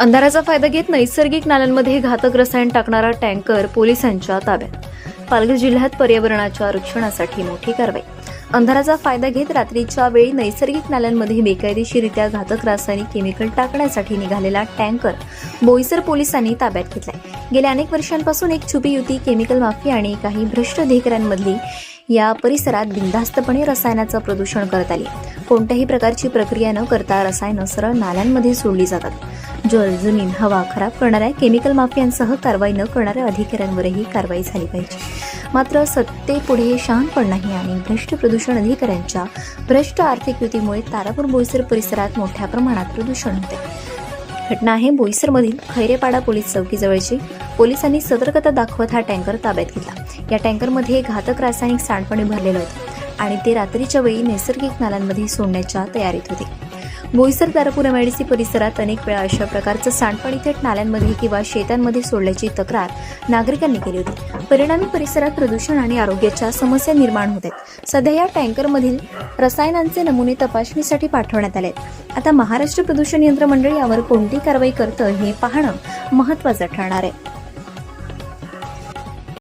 अंधाराचा फायदा घेत नैसर्गिक नाल्यांमध्ये घातक रसायन टाकणारा टँकर पोलिसांच्या ताब्यात. पालघर जिल्ह्यात पर्यावरणाच्या रक्षणासाठी मोठी कारवाई. अंधाराचा फायदा घेत रात्रीच्या वेळी नैसर्गिक नाल्यांमध्ये बेकायदेशीरित्या घातक रासायनिक केमिकल टाकण्यासाठी निघालेला टँकर बोईसर पोलिसांनी ताब्यात घेतलाय. गेल्या अनेक वर्षांपासून एक छुपी युती केमिकल माफी आणि काही भ्रष्ट अधिकाऱ्यांमधली या परिसरात बिनधास्तपणे रसायनाचं प्रदूषण करत आली. कोणत्याही प्रकारची प्रक्रिया न करता रसायनं सरळ नाल्यांमध्ये सोडली जातात. जल जमीन हवा खराब करणाऱ्या केमिकल माफियांसह कारवाई न करणाऱ्या अधिकाऱ्यांवरही कारवाई झाली पाहिजे. मात्र सत्तेपुढे शहाणपण नाही आणि भ्रष्ट प्रदूषण अधिकाऱ्यांच्या भ्रष्ट आर्थिक युतीमुळे तारापूर बोईसर परिसरात मोठ्या प्रमाणात प्रदूषण होते. घटना आहे बोईसरमधील खैरेपाडा पोलीस चौकीजवळची. पोलिसांनी सतर्कता दाखवत हा टँकर ताब्यात घेतला. या टँकरमध्ये घातक रासायनिक सांडपाणी भरलेलं होतं. आणि ते रात्रीच्या वेळी नैसर्गिक नाल्यांमध्ये सोडण्याच्या तयारीत होते. बोईसर तारापूर एमआयडीसी परिसरात अनेक वेळा अशा प्रकारचं सांडपाणी थेट नाल्यांमध्ये किंवा शेतांमध्ये सोडल्याची तक्रार नागरिकांनी केली होती. परिणामी परिसरात प्रदूषण आणि आरोग्याच्या समस्या निर्माण होत आहेत. सध्या या टँकरमधील रसायनांचे नमुने तपासणीसाठी पाठवण्यात आले आहेत. आता महाराष्ट्र प्रदूषण नियंत्रण मंडळ यावर कोणती कारवाई करतं हे पाहणं महत्त्वाचं ठरणार आहे.